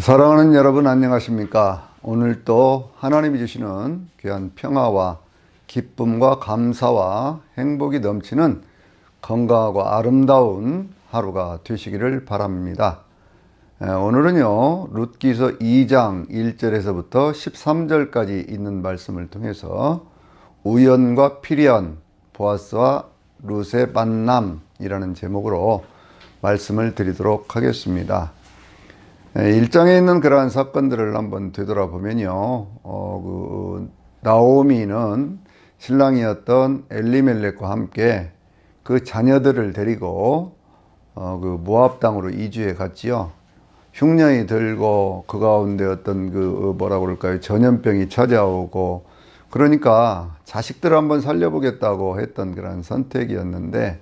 사랑하는 여러분 안녕하십니까? 오늘 또 하나님이 주시는 귀한 평화와 기쁨과 감사와 행복이 넘치는 건강하고 아름다운 하루가 되시기를 바랍니다. 에, 오늘은요, 룻기서 2장 1절에서부터 13절까지 있는 말씀을 통해서 우연과 필연, 보아스와 룻의 만남이라는 제목으로 말씀을 드리도록 하겠습니다. 예, 일장에 있는 그러한 사건들을 한번 되돌아보면요, 어, 그, 나오미는 신랑이었던 엘리멜렉과 함께 그 자녀들을 데리고 어, 그 모압 땅으로 이주해 갔지요. 흉년이 들고 그 가운데 어떤 그 뭐라 그럴까요 전염병이 찾아오고 그러니까 자식들을 한번 살려보겠다고 했던 그런 선택이었는데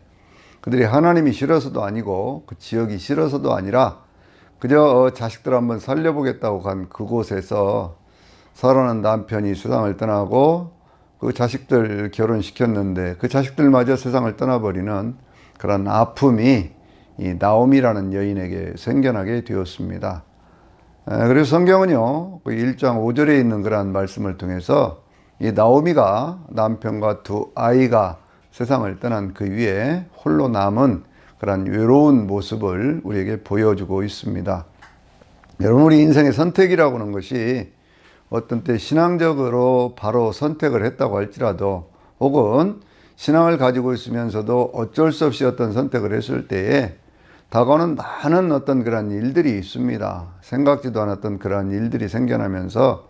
그들이 하나님이 싫어서도 아니고 그 지역이 싫어서도 아니라 그저 어, 자식들 한번 살려보겠다고 간 그곳에서 사랑하는 남편이 세상을 떠나고 그 자식들 결혼시켰는데 그 자식들마저 세상을 떠나버리는 그런 아픔이 이 나옴이라는 여인에게 생겨나게 되었습니다. 그래서 성경은요, 그 1장 5절에 있는 그러한 말씀을 통해서 이 나오미가 남편과 두 아이가 세상을 떠난 그 위에 홀로 남은 그러한 외로운 모습을 우리에게 보여주고 있습니다. 여러분, 우리 인생의 선택이라고 하는 것이 어떤 때 신앙적으로 바로 선택을 했다고 할지라도 혹은 신앙을 가지고 있으면서도 어쩔 수 없이 어떤 선택을 했을 때에 다가오는 많은 어떤 그런 일들이 있습니다. 생각지도 않았던 그런 일들이 생겨나면서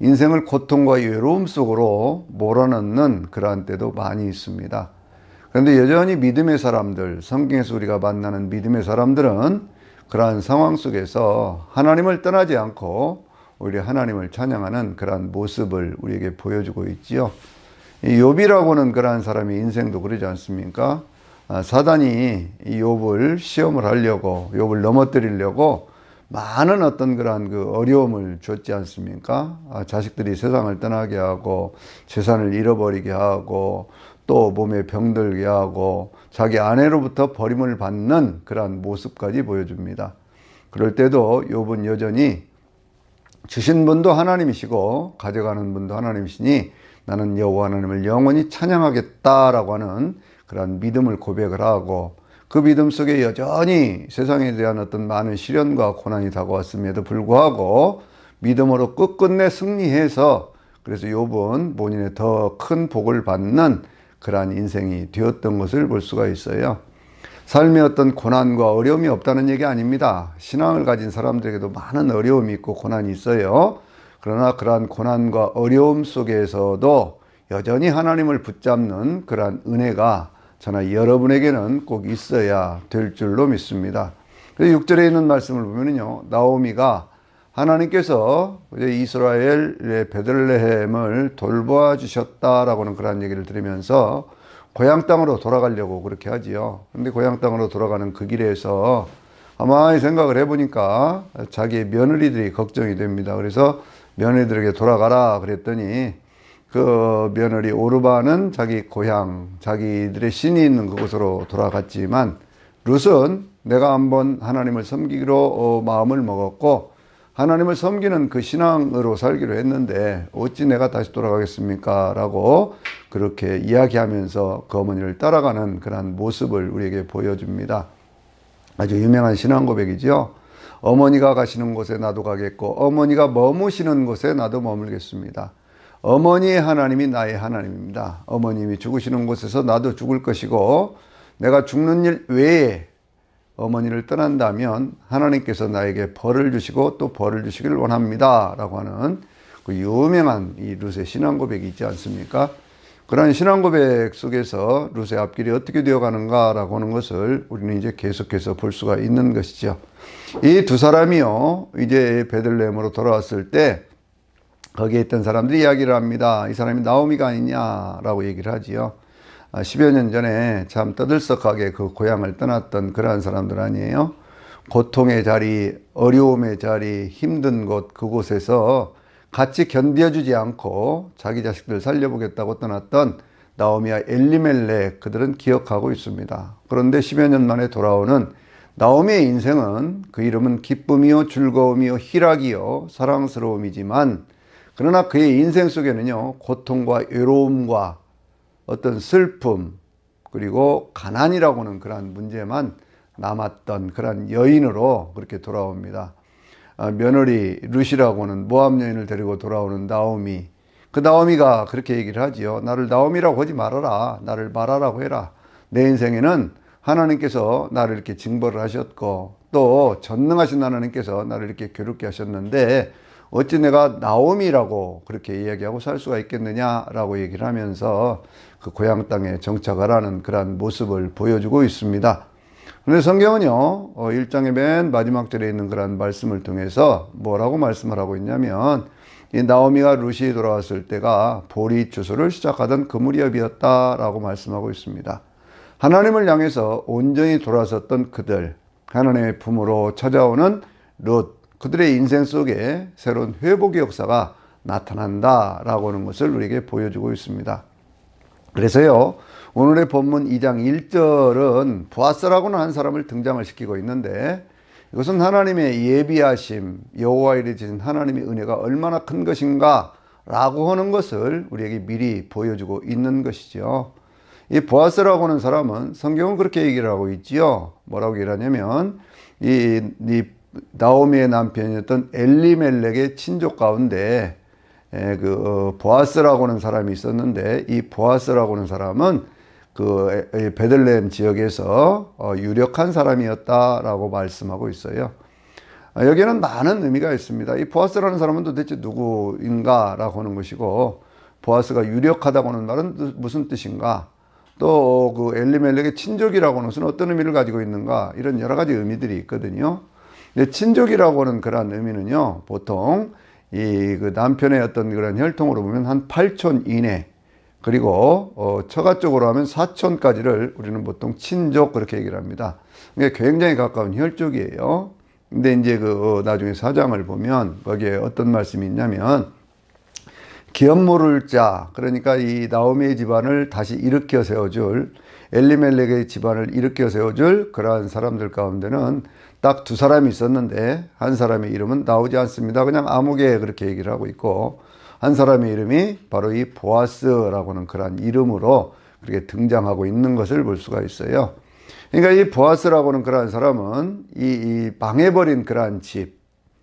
인생을 고통과 외로움 속으로 몰아넣는 그러한 때도 많이 있습니다. 그런데 여전히 믿음의 사람들, 성경에서 우리가 만나는 믿음의 사람들은 그러한 상황 속에서 하나님을 떠나지 않고 우리 하나님을 찬양하는 그러한 모습을 우리에게 보여주고 있지요. 이 욥이라고는 그러한 사람의 인생도 그러지 않습니까? 아, 사단이 이 욥을 시험을 하려고 욥을 넘어뜨리려고 많은 어떤 그러한 그 어려움을 줬지 않습니까? 아, 자식들이 세상을 떠나게 하고 재산을 잃어버리게 하고 또 몸에 병들게 하고 자기 아내로부터 버림을 받는 그러한 모습까지 보여줍니다. 그럴 때도 욥은 여전히 주신 분도 하나님이시고 가져가는 분도 하나님이시니 나는 여호와 하나님을 영원히 찬양하겠다라고 하는 그런 믿음을 고백을 하고 그 믿음 속에 여전히 세상에 대한 어떤 많은 시련과 고난이 다가왔음에도 불구하고 믿음으로 끝끝내 승리해서 그래서 욥은 본인의 더 큰 복을 받는 그러한 인생이 되었던 것을 볼 수가 있어요. 삶에 어떤 고난과 어려움이 없다는 얘기 아닙니다. 신앙을 가진 사람들에게도 많은 어려움이 있고 고난이 있어요. 그러나 그러한 고난과 어려움 속에서도 여전히 하나님을 붙잡는 그러한 은혜가 저나 여러분에게는 꼭 있어야 될 줄로 믿습니다. 그래서 6절에 있는 말씀을 보면요. 나오미가 하나님께서 이스라엘의 베들레헴을 돌보아 주셨다라고는 그런 얘기를 들으면서 고향 땅으로 돌아가려고 그렇게 하지요. 근데 고향 땅으로 돌아가는 그 길에서 아마 생각을 해보니까 자기의 며느리들이 걱정이 됩니다. 그래서 며느리들에게 돌아가라 그랬더니 그 며느리 오르바는 자기 고향, 자기들의 신이 있는 그곳으로 돌아갔지만 룻은 내가 한번 하나님을 섬기기로 어, 마음을 먹었고 하나님을 섬기는 그 신앙으로 살기로 했는데 어찌 내가 다시 돌아가겠습니까? 라고 그렇게 이야기하면서 그 어머니를 따라가는 그런 모습을 우리에게 보여줍니다. 아주 유명한 신앙 고백이죠. 어머니가 가시는 곳에 나도 가겠고 어머니가 머무시는 곳에 나도 머물겠습니다. 어머니의 하나님이 나의 하나님입니다. 어머님이 죽으시는 곳에서 나도 죽을 것이고 내가 죽는 일 외에 어머니를 떠난다면 하나님께서 나에게 벌을 주시고 또 벌을 주시기를 원합니다. 라고 하는 그 유명한 이 룻의 신앙 고백이 있지 않습니까? 그런 신앙 고백 속에서 룻의 앞길이 어떻게 되어 가는가라고 하는 것을 우리는 이제 계속해서 볼 수가 있는 것이죠. 이 두 사람이요, 이제 베들레헴으로 돌아왔을 때 거기에 있던 사람들이 이야기를 합니다. 이 사람이 나오미가 아니냐라고 얘기를 하지요. 10여 아, 년 전에 참 떠들썩하게 그 고향을 떠났던 그러한 사람들 아니에요. 고통의 자리, 어려움의 자리, 힘든 곳, 그곳에서 같이 견뎌주지 않고 자기 자식들 살려보겠다고 떠났던 나오미와 엘리멜렉 그들은 기억하고 있습니다. 그런데 10여 년 만에 돌아오는 나오미의 인생은 그 이름은 기쁨이요 즐거움이요 희락이요 사랑스러움이지만 그러나 그의 인생 속에는요 고통과 외로움과 어떤 슬픔 그리고 가난이라고는 그러한 문제만 남았던 그런 여인으로 그렇게 돌아옵니다. 아, 며느리 루시라고는 모함 여인을 데리고 돌아오는 나오미. 그 나오미가 그렇게 얘기를 하지요. 나를 나오미라고 하지 말아라. 나를 말하라고 해라. 내 인생에는 하나님께서 나를 이렇게 징벌을 하셨고 또 전능하신 하나님께서 나를 이렇게 괴롭게 하셨는데 어찌 내가 나오미라고 그렇게 이야기하고 살 수가 있겠느냐라고 얘기를 하면서 그 고향 땅에 정착을 하는 그러한 모습을 보여주고 있습니다. 그런데 성경은요, 어, 1장의 맨 마지막 절에 있는 그런 말씀을 통해서 뭐라고 말씀을 하고 있냐면, 이 나오미가 루시에 돌아왔을 때가 보리 추수를 시작하던 그 무렵이었다라고 말씀하고 있습니다. 하나님을 향해서 온전히 돌아섰던 그들, 하나님의 품으로 찾아오는 롯, 그들의 인생 속에 새로운 회복의 역사가 나타난다라고 하는 것을 우리에게 보여주고 있습니다. 그래서요, 오늘의 본문 2장 1절은 보아스라고는 한 사람을 등장을 시키고 있는데 이것은 하나님의 예비하심, 여호와 이르 지신 하나님의 은혜가 얼마나 큰 것인가 라고 하는 것을 우리에게 미리 보여주고 있는 것이죠. 이 보아스라고 하는 사람은 성경은 그렇게 얘기를 하고 있지요. 뭐라고 얘기하냐면 이, 이 나오미의 남편이었던 엘리멜렉의 친족 가운데 에, 그 어, 보아스라고 하는 사람이 있었는데 이 보아스라고 하는 사람은 그 베들레헴 지역에서 어, 유력한 사람이었다라고 말씀하고 있어요. 아, 여기에는 많은 의미가 있습니다. 이 보아스라는 사람은 도대체 누구인가라고 하는 것이고 보아스가 유력하다고 하는 말은 무슨 뜻인가? 또 그 엘리멜렉의 친족이라고 하는 것은 어떤 의미를 가지고 있는가? 이런 여러 가지 의미들이 있거든요. 근데 친족이라고 하는 그런 의미는요, 보통 이 그 남편의 어떤 그런 혈통으로 보면 한 8촌 이내, 그리고 어, 처가 쪽으로 하면 4촌까지를 우리는 보통 친족 그렇게 얘기를 합니다. 굉장히 가까운 혈족이에요. 근데 이제 그 어, 나중에 사장을 보면 거기에 어떤 말씀이 있냐면 기업물을 자 그러니까 이 나오미의 집안을 다시 일으켜 세워줄 엘리멜렉의 집안을 일으켜 세워줄 그러한 사람들 가운데는 딱 두 사람이 있었는데 한 사람의 이름은 나오지 않습니다. 그냥 아무개 그렇게 얘기를 하고 있고 한 사람의 이름이 바로 이 보아스라고 하는 그러한 이름으로 그렇게 등장하고 있는 것을 볼 수가 있어요. 그러니까 이 보아스라고 하는 그러한 사람은 이, 이 망해버린 그러한 집,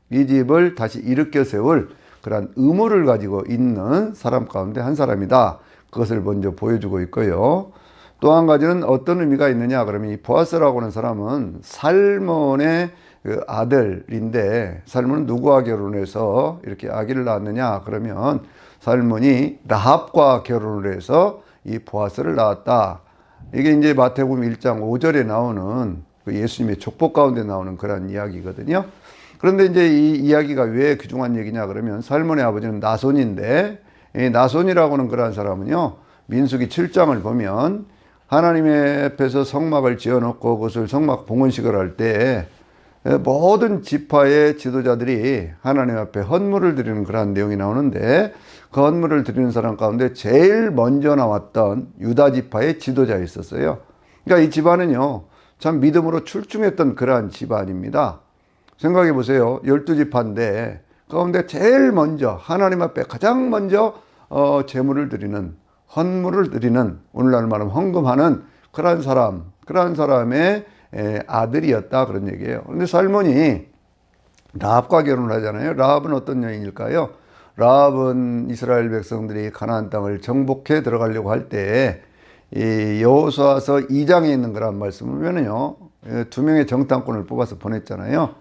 이 집을 다시 일으켜 세울 그러한 의무를 가지고 있는 사람 가운데 한 사람이다. 그것을 먼저 보여주고 있고요. 또 한 가지는 어떤 의미가 있느냐 그러면 이 보아스라고 하는 사람은 살몬의 그 아들인데 살몬은 누구와 결혼해서 이렇게 아기를 낳았느냐 그러면 살몬이 라합과 결혼을 해서 이 보아스를 낳았다. 이게 이제 마태복음 1장 5절에 나오는 그 예수님의 족보 가운데 나오는 그런 이야기거든요. 그런데 이제 이 이야기가 왜 귀중한 얘기냐 그러면 살몬의 아버지는 나손인데 이 나손이라고는 그러한 사람은요 민수기 7장을 보면 하나님의 앞에서 성막을 지어놓고 그것을 성막 봉헌식을 할 때 모든 지파의 지도자들이 하나님 앞에 헌물을 드리는 그러한 내용이 나오는데 그 헌물을 드리는 사람 가운데 제일 먼저 나왔던 유다 지파의 지도자가 있었어요. 그러니까 이 집안은요 참 믿음으로 출중했던 그러한 집안입니다. 생각해 보세요. 열두 지파인데 가운데 제일 먼저 하나님 앞에 가장 먼저 어, 제물을 드리는 헌물을 드리는 오늘날 말하면 헌금하는 그러한 사람, 그러한 사람의 에, 아들이었다 그런 얘기예요. 그런데 살몬이 라합과 결혼을 하잖아요. 라합은 어떤 여인일까요? 라합은 이스라엘 백성들이 가나안 땅을 정복해 들어가려고 할 때 이 여호수아서 2장에 있는 그런 말씀을 보면요. 두 명의 정탐꾼을 뽑아서 보냈잖아요.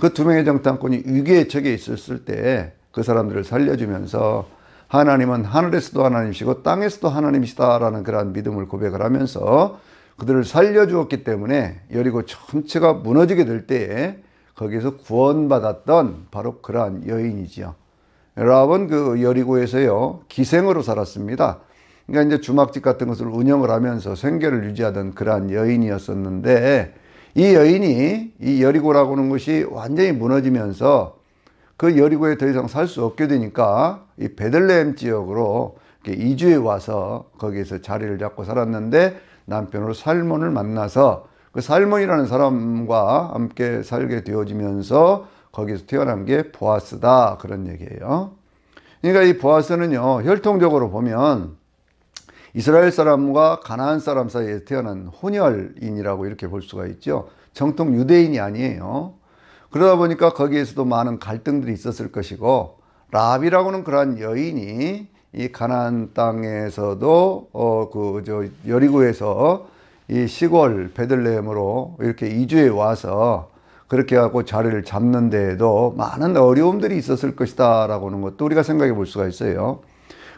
그 두 명의 정탐꾼이 위기에 처해 있었을 때 그 사람들을 살려주면서 하나님은 하늘에서도 하나님이시고 땅에서도 하나님이시다라는 그러한 믿음을 고백을 하면서 그들을 살려주었기 때문에 여리고 전체가 무너지게 될 때에 거기서 구원받았던 바로 그러한 여인이지요. 라합은 그 여리고에서요 기생으로 살았습니다. 그러니까 이제 주막집 같은 것을 운영을 하면서 생계를 유지하던 그러한 여인이었었는데 이 여인이 이 여리고라고 하는 것이 완전히 무너지면서 그 여리고에 더 이상 살 수 없게 되니까 이 베들레헴 지역으로 이주해 와서 거기에서 자리를 잡고 살았는데 남편으로 살몬을 만나서 그 살몬이라는 사람과 함께 살게 되어지면서 거기서 태어난 게 보아스다 그런 얘기예요. 그러니까 이 보아스는요 혈통적으로 보면 이스라엘 사람과 가나안 사람 사이에 태어난 혼혈인이라고 이렇게 볼 수가 있죠. 정통 유대인이 아니에요. 그러다 보니까 거기에서도 많은 갈등들이 있었을 것이고 라합이라고는 그러한 여인이 이 가나안 땅에서도 어 그 저 여리고에서 이 시골 베들레헴으로 이렇게 이주해 와서 그렇게 하고 자리를 잡는 데에도 많은 어려움들이 있었을 것이다 라고 하는 것도 우리가 생각해 볼 수가 있어요.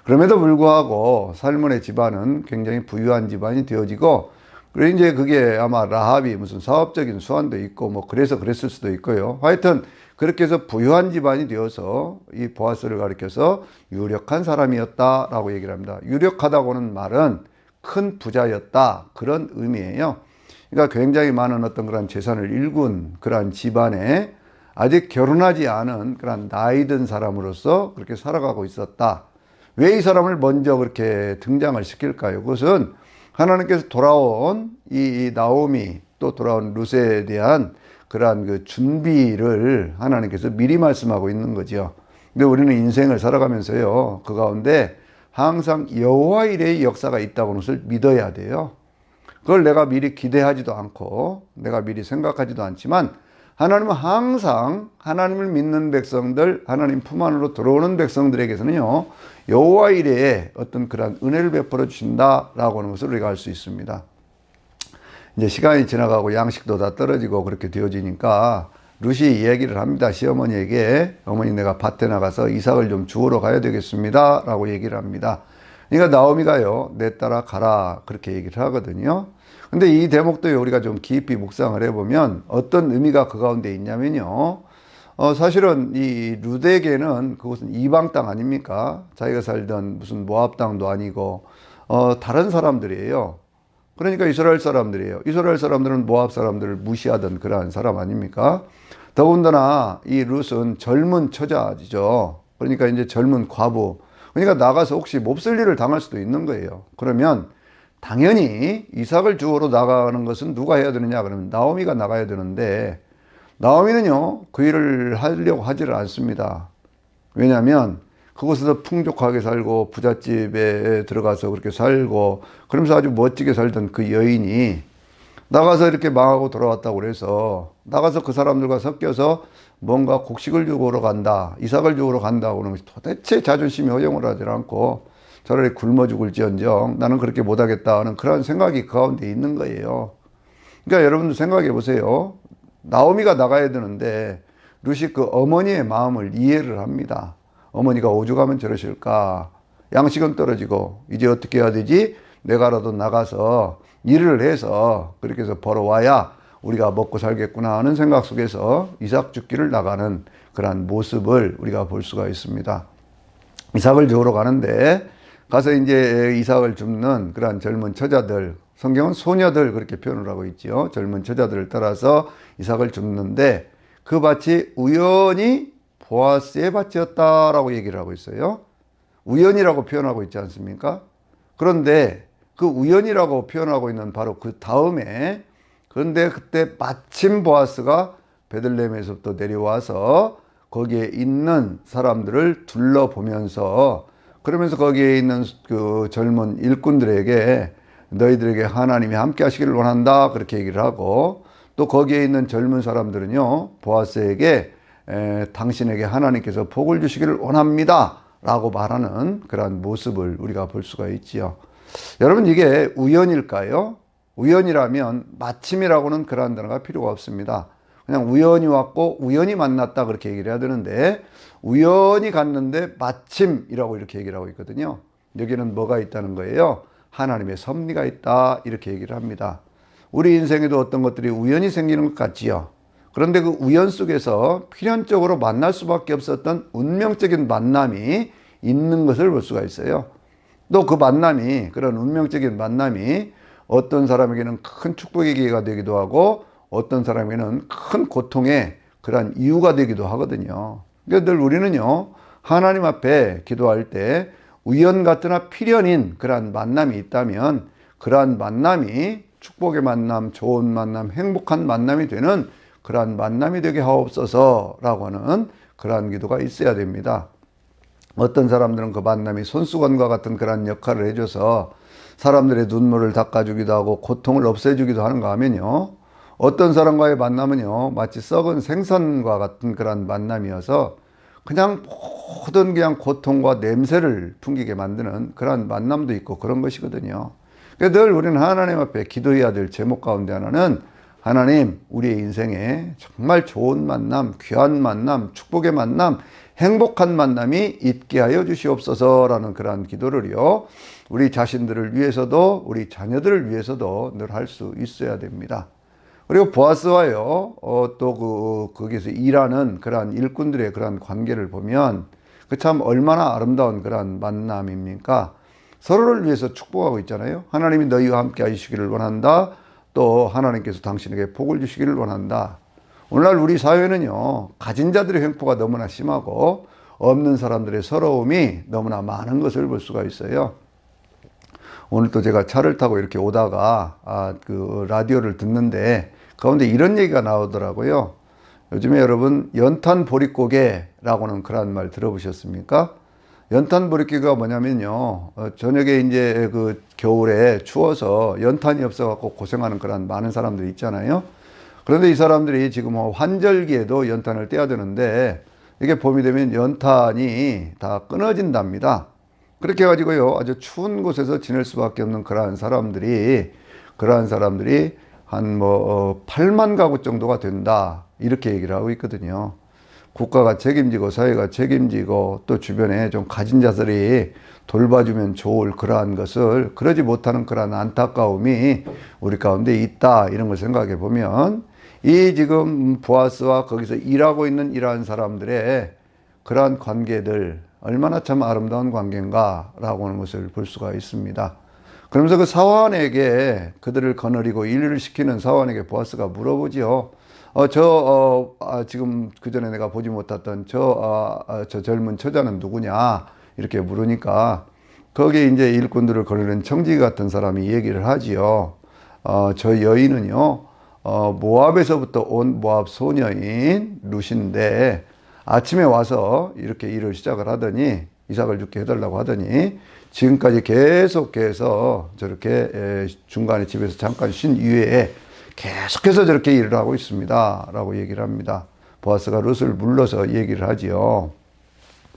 그럼에도 불구하고 살몬의 집안은 굉장히 부유한 집안이 되어지고 그리고 이제 그게 아마 라합이 무슨 사업적인 수완도 있고 뭐 그래서 그랬을 수도 있고요. 하여튼 그렇게 해서 부유한 집안이 되어서 이 보아스를 가리켜서 유력한 사람이었다라고 얘기를 합니다. 유력하다고는 말은 큰 부자였다 그런 의미예요. 그러니까 굉장히 많은 어떤 그런 재산을 일군 그러한 집안에 아직 결혼하지 않은 그런 나이 든 사람으로서 그렇게 살아가고 있었다. 왜 이 사람을 먼저 그렇게 등장을 시킬까요? 그것은 하나님께서 돌아온 이 나오미 또 돌아온 루세에 대한 그러한 그 준비를 하나님께서 미리 말씀하고 있는 거죠. 근데 우리는 인생을 살아가면서요. 그 가운데 항상 여호와 일의 역사가 있다고 하는 것을 믿어야 돼요. 그걸 내가 미리 기대하지도 않고 내가 미리 생각하지도 않지만 하나님은 항상 하나님을 믿는 백성들, 하나님 품 안으로 들어오는 백성들에게서는요, 여호와 이래에 어떤 그런 은혜를 베풀어 주신다라고 하는 것을 우리가 알 수 있습니다. 이제 시간이 지나가고 양식도 다 떨어지고 그렇게 되어지니까 루시 얘기를 합니다. 시어머니에게 어머니 내가 밭에 나가서 이삭을 좀 주우러 가야 되겠습니다. 라고 얘기를 합니다. 그러니까 나오미가요, 내 따라 가라. 그렇게 얘기를 하거든요. 근데 이 대목도 우리가 좀 깊이 묵상을 해보면 어떤 의미가 그 가운데 있냐면요. 어, 사실은 이 루데게는 그곳은 이방 땅 아닙니까? 자기가 살던 무슨 모압 땅도 아니고, 어, 다른 사람들이에요. 그러니까 이스라엘 사람들이에요. 이스라엘 사람들은 모압 사람들을 무시하던 그러한 사람 아닙니까? 더군다나 이 룻은 젊은 처자죠. 그러니까 이제 젊은 과부. 그러니까 나가서 혹시 몹쓸 일을 당할 수도 있는 거예요. 그러면 당연히 이삭을 주우러 나가는 것은 누가 해야 되느냐 그러면 나오미가 나가야 되는데 나오미는요 그 일을 하려고 하지를 않습니다. 왜냐하면 그곳에서 풍족하게 살고 부잣집에 들어가서 그렇게 살고 그러면서 아주 멋지게 살던 그 여인이 나가서 이렇게 망하고 돌아왔다고 그래서 나가서 그 사람들과 섞여서 뭔가 곡식을 주우러 간다 이삭을 주우러 간다고 하는 것이 도대체 자존심이 허용을 하지 않고 차라리 굶어 죽을지언정 나는 그렇게 못하겠다 하는 그런 생각이 그 가운데 있는 거예요. 그러니까 여러분들 생각해 보세요. 나오미가 나가야 되는데 루시 그 어머니의 마음을 이해를 합니다. 어머니가 오죽하면 저러실까. 양식은 떨어지고 이제 어떻게 해야 되지? 내가라도 나가서 일을 해서 그렇게 해서 벌어와야 우리가 먹고 살겠구나 하는 생각 속에서 이삭 죽기를 나가는 그러한 모습을 우리가 볼 수가 있습니다. 이삭을 주우러 가는데 가서 이제 이삭을 줍는 그러한 젊은 처자들, 성경은 소녀들 그렇게 표현을 하고 있죠. 젊은 처자들을 따라서 이삭을 줍는데 그 밭이 우연히 보아스의 밭이었다라고 얘기를 하고 있어요. 우연이라고 표현하고 있지 않습니까? 그런데 그 우연이라고 표현하고 있는 바로 그 다음에 그런데 그때 마침 보아스가 베들레헴에서부터 내려와서 거기에 있는 사람들을 둘러보면서 그러면서 거기에 있는 그 젊은 일꾼들에게 너희들에게 하나님이 함께 하시기를 원한다. 그렇게 얘기를 하고 또 거기에 있는 젊은 사람들은요, 보아스에게 에, 당신에게 하나님께서 복을 주시기를 원합니다. 라고 말하는 그러한 모습을 우리가 볼 수가 있지요. 여러분, 이게 우연일까요? 우연이라면 마침이라고는 그러한 단어가 필요가 없습니다. 그냥 우연히 왔고 우연히 만났다 그렇게 얘기를 해야 되는데 우연히 갔는데 마침이라고 이렇게 얘기를 하고 있거든요. 여기는 뭐가 있다는 거예요? 하나님의 섭리가 있다 이렇게 얘기를 합니다. 우리 인생에도 어떤 것들이 우연히 생기는 것 같지요. 그런데 그 우연 속에서 필연적으로 만날 수밖에 없었던 운명적인 만남이 있는 것을 볼 수가 있어요. 또 그 만남이 그런 운명적인 만남이 어떤 사람에게는 큰 축복의 기회가 되기도 하고 어떤 사람에게는 큰 고통의 그러한 이유가 되기도 하거든요. 그러니까 늘 우리는요, 하나님 앞에 기도할 때 우연 같으나 필연인 그러한 만남이 있다면 그러한 만남이 축복의 만남, 좋은 만남, 행복한 만남이 되는 그러한 만남이 되게 하옵소서라고 하는 그러한 기도가 있어야 됩니다. 어떤 사람들은 그 만남이 손수건과 같은 그러한 역할을 해줘서 사람들의 눈물을 닦아주기도 하고 고통을 없애주기도 하는가 하면요. 어떤 사람과의 만남은요, 마치 썩은 생선과 같은 그런 만남이어서 그냥 모든 그냥 고통과 냄새를 풍기게 만드는 그런 만남도 있고 그런 것이거든요. 그러니까 늘 우리는 하나님 앞에 기도해야 될 제목 가운데 하나는 하나님, 우리의 인생에 정말 좋은 만남, 귀한 만남, 축복의 만남, 행복한 만남이 있게 하여 주시옵소서라는 그러한 기도를요, 우리 자신들을 위해서도, 우리 자녀들을 위해서도 늘 할 수 있어야 됩니다. 그리고 보아스와요, 어, 또 그, 거기서 일하는 그러한 일꾼들의 그러한 관계를 보면 그 참 얼마나 아름다운 그러한 만남입니까? 서로를 위해서 축복하고 있잖아요. 하나님이 너희와 함께 하시기를 원한다. 또 하나님께서 당신에게 복을 주시기를 원한다. 오늘날 우리 사회는요, 가진 자들의 횡포가 너무나 심하고 없는 사람들의 서러움이 너무나 많은 것을 볼 수가 있어요. 오늘 또 제가 차를 타고 이렇게 오다가 아, 그 라디오를 듣는데 가운데 이런 얘기가 나오더라고요. 요즘에 여러분 연탄 보릿고개라고는 그런 말 들어보셨습니까? 연탄 보릿고개가 뭐냐면요. 어, 저녁에 이제 그 겨울에 추워서 연탄이 없어 갖고 고생하는 그런 많은 사람들 있잖아요. 그런데 이 사람들이 지금 뭐 환절기에도 연탄을 떼야 되는데 이게 봄이 되면 연탄이 다 끊어진답니다. 그렇게 해가지고요. 아주 추운 곳에서 지낼 수밖에 없는 그러한 사람들이, 그러한 사람들이 한 뭐, 8만 가구 정도가 된다. 이렇게 얘기를 하고 있거든요. 국가가 책임지고 사회가 책임지고 또 주변에 좀 가진 자들이 돌봐주면 좋을 그러한 것을 그러지 못하는 그러한 안타까움이 우리 가운데 있다. 이런 걸 생각해 보면 이 지금 보아스와 거기서 일하고 있는 이러한 사람들의 그러한 관계들 얼마나 참 아름다운 관계인가라고 하는 것을 볼 수가 있습니다. 그러면서 그 사원에게 그들을 거느리고 일을 시키는 사원에게 보아스가 물어보지요. 어, 저, 어, 아, 지금 그 전에 내가 보지 못했던 저, 아, 아, 저 젊은 처자는 누구냐? 이렇게 물으니까 거기에 이제 일꾼들을 거느리는 청지 같은 사람이 얘기를 하지요. 어, 저 여인은요, 어, 모압에서부터 온 모압 소녀인 루신데 아침에 와서 이렇게 일을 시작을 하더니 이삭을 죽게 해달라고 하더니 지금까지 계속해서 저렇게 중간에 집에서 잠깐 쉰 이후에 계속해서 저렇게 일을 하고 있습니다. 라고 얘기를 합니다. 보아스가 룻을 불러서 얘기를 하지요.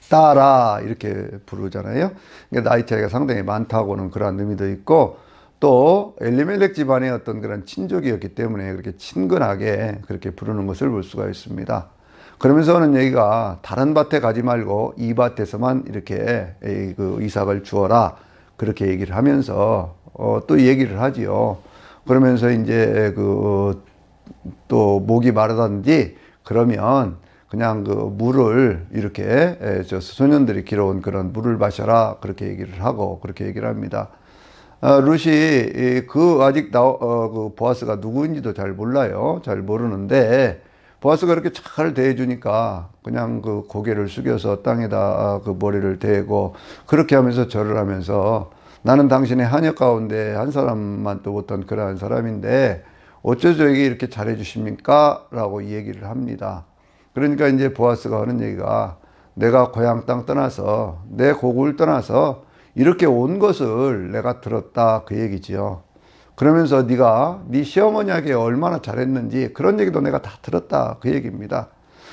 딸아 이렇게 부르잖아요. 그러니까 나이 차이가 상당히 많다고는 그런 의미도 있고 또 엘리멜렉 집안의 어떤 그런 친족이었기 때문에 그렇게 친근하게 그렇게 부르는 것을 볼 수가 있습니다. 그러면서 하는 얘기가 다른 밭에 가지 말고 이 밭에서만 이렇게 그 이삭을 주어라 그렇게 얘기를 하면서 어, 또 얘기를 하지요. 그러면서 이제 그 또 목이 마르다든지 그러면 그냥 그 물을 이렇게 저 소년들이 길어온 그런 물을 마셔라 그렇게 얘기를 하고 그렇게 얘기를 합니다. 어, 루시 그 아직 나, 어, 그 보아스가 누구인지도 잘 몰라요. 잘 모르는데 보아스가 그렇게 잘 대해주니까 그냥 그 고개를 숙여서 땅에다 그 머리를 대고 그렇게 하면서 절을 하면서 나는 당신의 한역 가운데 한 사람만 또 어떤 그러한 사람인데 어쩌 저에게 이렇게 잘해 주십니까? 라고 얘기를 합니다. 그러니까 이제 보아스가 하는 얘기가 내가 고향 땅 떠나서 내 고국을 떠나서 이렇게 온 것을 내가 들었다 그 얘기지요. 그러면서 네가 네 시어머니에게 얼마나 잘했는지 그런 얘기도 내가 다 들었다 그 얘기입니다.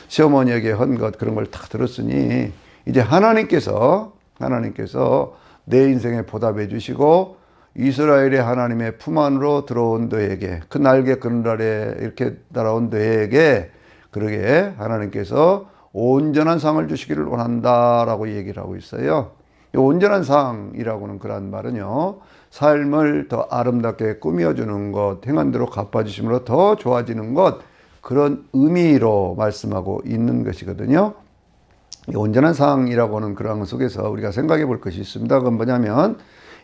시어머니에게 한 것 그런 걸 다 들었으니 이제 하나님께서 하나님께서 내 인생에 보답해 주시고 이스라엘의 하나님의 품 안으로 들어온 너에게 그 날개 그늘아래 이렇게 날아온 너에게 그러게 하나님께서 온전한 상을 주시기를 원한다라고 얘기를 하고 있어요. 온전한 상이라고는 그런 말은요. 삶을 더 아름답게 꾸며주는 것, 행한 대로 갚아주심으로 더 좋아지는 것, 그런 의미로 말씀하고 있는 것이거든요. 온전한 상이라고 하는 그런 속에서 우리가 생각해 볼 것이 있습니다. 그건 뭐냐면,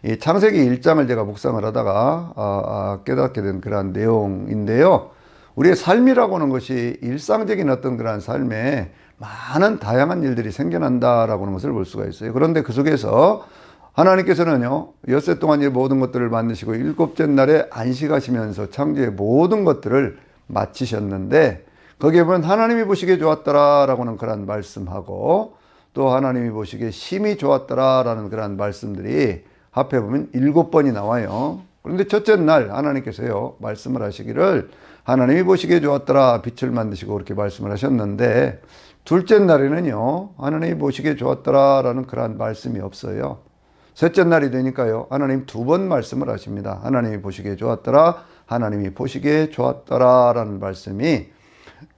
이 창세기 1장을 제가 묵상을 하다가 아, 아, 깨닫게 된 그러한 내용인데요. 우리의 삶이라고 하는 것이 일상적인 어떤 그러한 삶에 많은 다양한 일들이 생겨난다라고 하는 것을 볼 수가 있어요. 그런데 그 속에서 하나님께서는요, 엿새 동안 이 모든 것들을 만드시고 일곱째 날에 안식하시면서 창조의 모든 것들을 마치셨는데, 거기에 보면 하나님이 보시기에 좋았더라라고는 그런 말씀하고, 또 하나님이 보시기에 심히 좋았더라라는 그런 말씀들이 합해 보면 일곱 번이 나와요. 그런데 첫째 날 하나님께서요, 말씀을 하시기를 하나님이 보시기에 좋았더라, 빛을 만드시고 그렇게 말씀을 하셨는데, 둘째 날에는요, 하나님이 보시기에 좋았더라라는 그러한 말씀이 없어요. 셋째 날이 되니까요, 하나님 두 번 말씀을 하십니다. 하나님이 보시기에 좋았더라, 하나님이 보시기에 좋았더라 라는 말씀이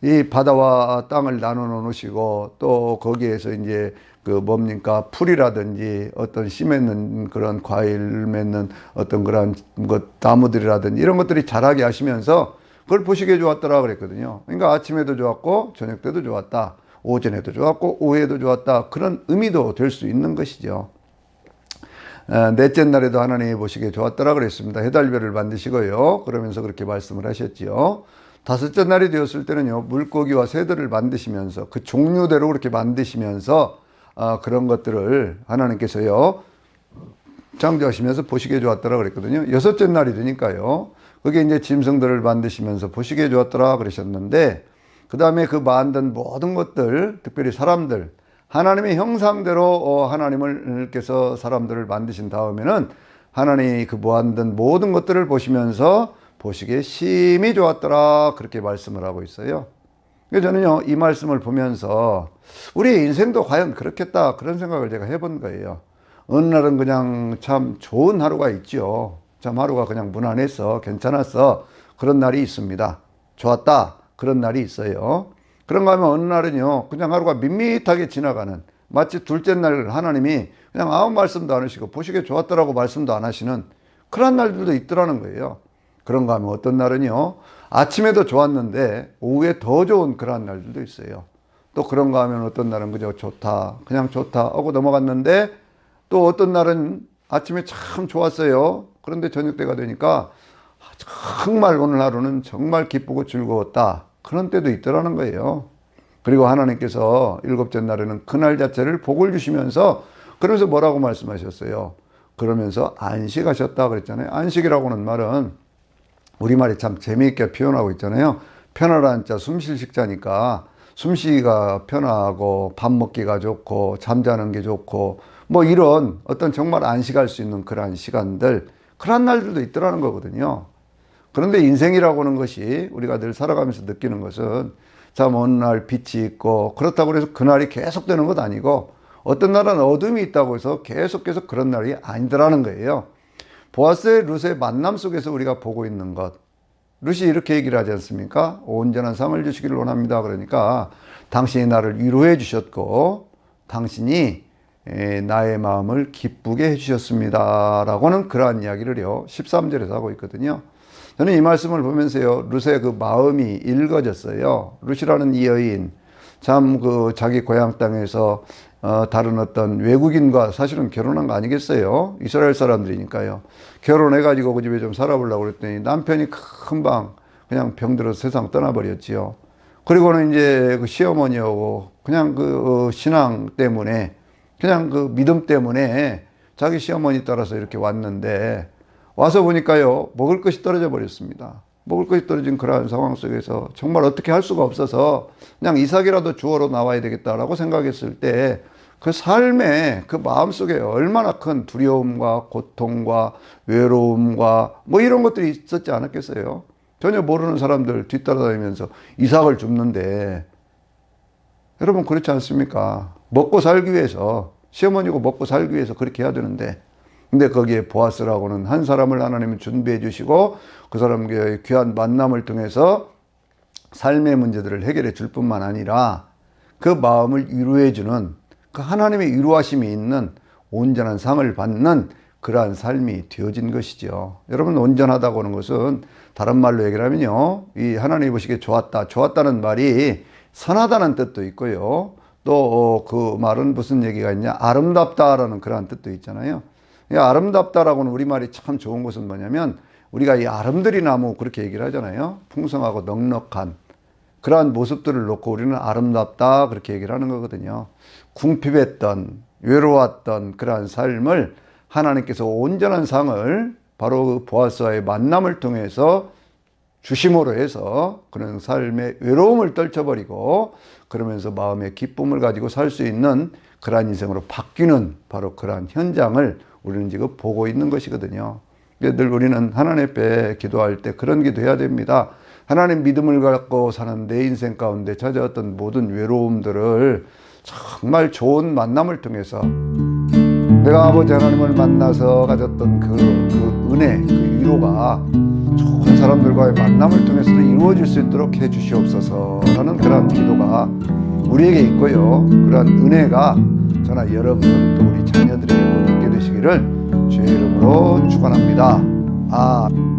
이 바다와 땅을 나눠 놓으시고 또 거기에서 이제 그 뭡니까 풀이라든지 어떤 씨 맺는 그런 과일 맺는 어떤 그런 것 나무들이라든지 이런 것들이 자라게 하시면서 그걸 보시기에 좋았더라 그랬거든요. 그러니까 아침에도 좋았고 저녁 때도 좋았다. 오전에도 좋았고 오후에도 좋았다. 그런 의미도 될 수 있는 것이죠. 어, 넷째 날에도 하나님이 보시기에 좋았더라 그랬습니다. 해달별을 만드시고요. 그러면서 그렇게 말씀을 하셨지요. 다섯째 날이 되었을 때는요, 물고기와 새들을 만드시면서 그 종류대로 그렇게 만드시면서 어, 그런 것들을 하나님께서요, 창조하시면서 보시기에 좋았더라 그랬거든요. 여섯째 날이 되니까요, 그게 이제 짐승들을 만드시면서 보시기에 좋았더라 그러셨는데, 그 다음에 그 만든 모든 것들, 특별히 사람들, 하나님의 형상대로 어, 하나님을께서 사람들을 만드신 다음에는 하나님이 그 만든 모든 것들을 보시면서 보시기에 심히 좋았더라 그렇게 말씀을 하고 있어요. 저는요 이 말씀을 보면서 우리의 인생도 과연 그렇겠다 그런 생각을 제가 해본 거예요. 어느 날은 그냥 참 좋은 하루가 있죠. 참 하루가 그냥 무난했어, 괜찮았어 그런 날이 있습니다. 좋았다 그런 날이 있어요. 그런가 하면 어느 날은요 그냥 하루가 밋밋하게 지나가는 마치 둘째 날 하나님이 그냥 아무 말씀도 안 하시고 보시기에 좋았더라고 말씀도 안 하시는 그런 날들도 있더라는 거예요. 그런가 하면 어떤 날은요, 아침에도 좋았는데 오후에 더 좋은 그런 날들도 있어요. 또 그런가 하면 어떤 날은 그저 좋다, 그냥 좋다 하고 넘어갔는데 또 어떤 날은 아침에 참 좋았어요. 그런데 저녁 때가 되니까 정말 오늘 하루는 정말 기쁘고 즐거웠다. 그런 때도 있더라는 거예요. 그리고 하나님께서 일곱째 날에는 그날 자체를 복을 주시면서 그러면서 뭐라고 말씀하셨어요? 그러면서 안식하셨다 그랬잖아요. 안식이라고는 말은 우리말이 참 재미있게 표현하고 있잖아요. 편하라는 자, 숨쉴 식자니까 숨쉬기가 편하고 밥 먹기가 좋고 잠자는 게 좋고 뭐 이런 어떤 정말 안식할 수 있는 그러한 시간들 그런 날들도 있더라는 거거든요. 그런데 인생이라고 는 것이 우리가 늘 살아가면서 느끼는 것은 참 어느 날 빛이 있고 그렇다고 해서 그날이 계속되는 것 아니고 어떤 날은 어둠이 있다고 해서 계속해서 그런 날이 아니더라는 거예요. 보아스의 룻의 만남 속에서 우리가 보고 있는 것. 룻이 이렇게 얘기를 하지 않습니까? 온전한 상을 주시기를 원합니다. 그러니까 당신이 나를 위로해 주셨고 당신이 나의 마음을 기쁘게 해주셨습니다. 라고는 그러한 이야기를요, 13절에서 하고 있거든요. 저는 이 말씀을 보면서요, 룻의 그 마음이 읽어졌어요. 룻이라는 이 여인, 참 그 자기 고향 땅에서 어, 다른 어떤 외국인과 사실은 결혼한 거 아니겠어요? 이스라엘 사람들이니까요. 결혼해가지고 그 집에 좀 살아보려고 그랬더니 남편이 금방 그냥 병들어서 세상 떠나버렸지요. 그리고는 이제 그 시어머니하고 그냥 그 어, 신앙 때문에 그냥 그 믿음 때문에 자기 시어머니 따라서 이렇게 왔는데 와서 보니까요 먹을 것이 떨어져 버렸습니다. 먹을 것이 떨어진 그러한 상황 속에서 정말 어떻게 할 수가 없어서 그냥 이삭이라도 주어로 나와야 되겠다라고 생각했을 때 그 삶의 그 마음속에 얼마나 큰 두려움과 고통과 외로움과 뭐 이런 것들이 있었지 않았겠어요? 전혀 모르는 사람들 뒤따라다니면서 이삭을 줍는데 여러분 그렇지 않습니까? 먹고 살기 위해서 시어머니고 먹고 살기 위해서 그렇게 해야 되는데 근데 거기에 보아스라고는 한 사람을 하나님은 준비해 주시고 그 사람과의 귀한 만남을 통해서 삶의 문제들을 해결해 줄 뿐만 아니라 그 마음을 위로해 주는 그 하나님의 위로하심이 있는 온전한 상을 받는 그러한 삶이 되어진 것이죠. 여러분 온전하다고 하는 것은 다른 말로 얘기를 하면요. 이 하나님이 보시기에 좋았다. 좋았다는 말이 선하다는 뜻도 있고요. 또 그 말은 무슨 얘기가 있냐? 아름답다라는 그러한 뜻도 있잖아요. 이 아름답다라고는 우리말이 참 좋은 것은 뭐냐면 우리가 이 아름드리 나무 그렇게 얘기를 하잖아요. 풍성하고 넉넉한 그러한 모습들을 놓고 우리는 아름답다 그렇게 얘기를 하는 거거든요. 궁핍했던 외로웠던 그러한 삶을 하나님께서 온전한 상을 바로 그 보아스와의 만남을 통해서 주심으로 해서 그런 삶의 외로움을 떨쳐버리고 그러면서 마음의 기쁨을 가지고 살 수 있는 그러한 인생으로 바뀌는 바로 그러한 현장을 우리는 지금 보고 있는 것이거든요. 늘 우리는 하나님 앞에 기도할 때 그런 기도해야 됩니다. 하나님 믿음을 갖고 사는 내 인생 가운데 찾아왔던 모든 외로움들을 정말 좋은 만남을 통해서 내가 아버지 하나님을 만나서 가졌던 그, 그 은혜, 그 위로가 좋은 사람들과의 만남을 통해서도 이루어질 수 있도록 해 주시옵소서 라는 그런 기도가 우리에게 있고요. 그러한 은혜가 저나 여러분 또 우리 되시기를 주의 이름으로 축원합니다. 아.